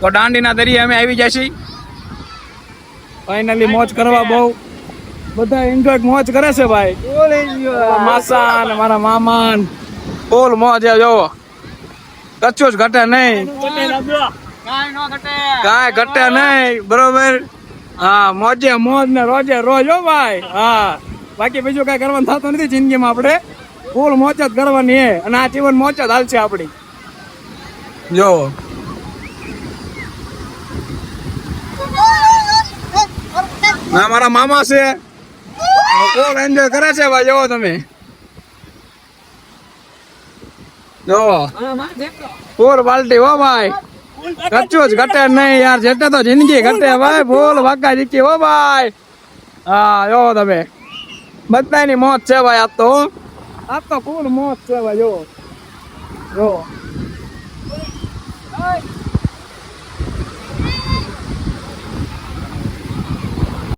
તો દાંડીના દરિયે અમે આવી જશી ફાઇનલી મોજ કરવા બહુ. બધા એન્જોય મોજ કરે છે ભાઈ. માસા ને મારા મામા બોલ મોજ જોવો. કચ્છું જ ઘટે નહીં. કાંઈ ઘટે નહીં બરોબર? હા મોજે મોજ ને રોજે રોજ હો ભાઈ. હા. બાકી બીજું કઈ કરવાનું થતું નથી જિંદગીમાં આપણે. ફૂલ મોજ જ કરવાની હે. અને આ જીવન મોજ જ હાલશે આપણી. જો ના, મારા મામા છે. કોણ એન્જોય કરે છે ભાઈ? જોવો તમે. જોવો ફૂલ બાલ્ટી, હો ભાઈ. કચ્છું જ ઘટે નહીં યાર. જેટલે તો જિંદગી ઘટે ભાઈ. ફૂલ વાકા જીકી, હો ભાઈ. હા જોવો તમે. બધાની મોત છે ભાઈ આ તો આ તો ફૂલ મોત છે ભાઈ જોવો જો